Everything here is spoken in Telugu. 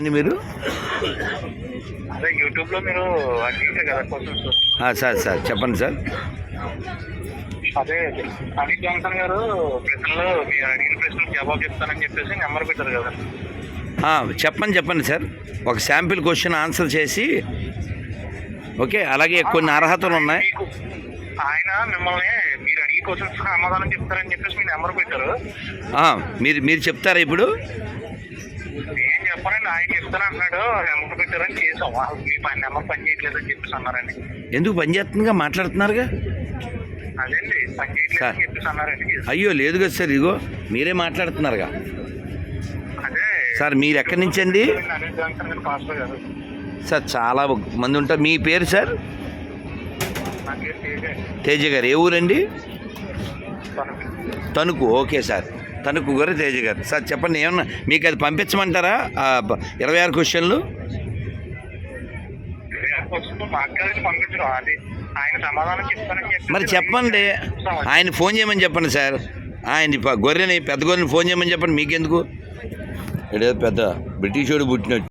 అండి మీరు. యూట్యూబ్లో మీరు సార్ సార్ చెప్పండి సార్. అదే అనిల్ జాన్సన్ గారు ప్రశ్నలో మీరు అడిగిన ప్రశ్నలకు జవాబు చెప్తానని చెప్పేసి నెంబర్ పెట్టారు కదా. చెప్పండి చెప్పండి సార్. ఒక శాంపిల్ క్వశ్చన్ ఆన్సర్ చేసి ఓకే అలాగే కొన్ని అర్హతలు ఉన్నాయి. ఆయన మిమ్మల్ని మీరు అడిగే క్వశ్చన్స్ సమాధానం చెప్తారని చెప్పేసి మీ నెంబర్ పెట్టారు. మీరు మీరు చెప్తారా ఇప్పుడు? చెప్పనండి ఆయన చెప్తాను అన్నాడు నెంబర్ పెట్టారని చేసాం మీ పని నెంబర్ పని చెప్పేసి అన్నారండి. ఎందుకు పనిచేస్తుందిగా మాట్లాడుతున్నారుగా? అదేండి పని చెప్పేసి అన్నారండి అయ్యో లేదు కదా సార్ ఇదిగో మీరే మాట్లాడుతున్నారుగా. అదే సార్ మీరు ఎక్కడి నుంచి అండి? సార్ చాలా మంది ఉంటారు. మీ పేరు సార్? తేజ గారు. ఏ ఊరండి? Tanuku okay sir. తణుకు గారు తేజ గారు. సార్ చెప్పండి ఏమన్నా మీకు అది పంపించమంటారా? ఇరవై ఆరు క్వశ్చన్లు? మరి చెప్పండి. ఆయన ఫోన్ చేయమని చెప్పండి సార్. ఆయన గొర్రెని పెద్ద గొర్రెని ఫోన్ చేయమని చెప్పండి మీకెందుకు? ఇడే పెద్ద బ్రిటిష్ వాడు పుట్టినట్టు.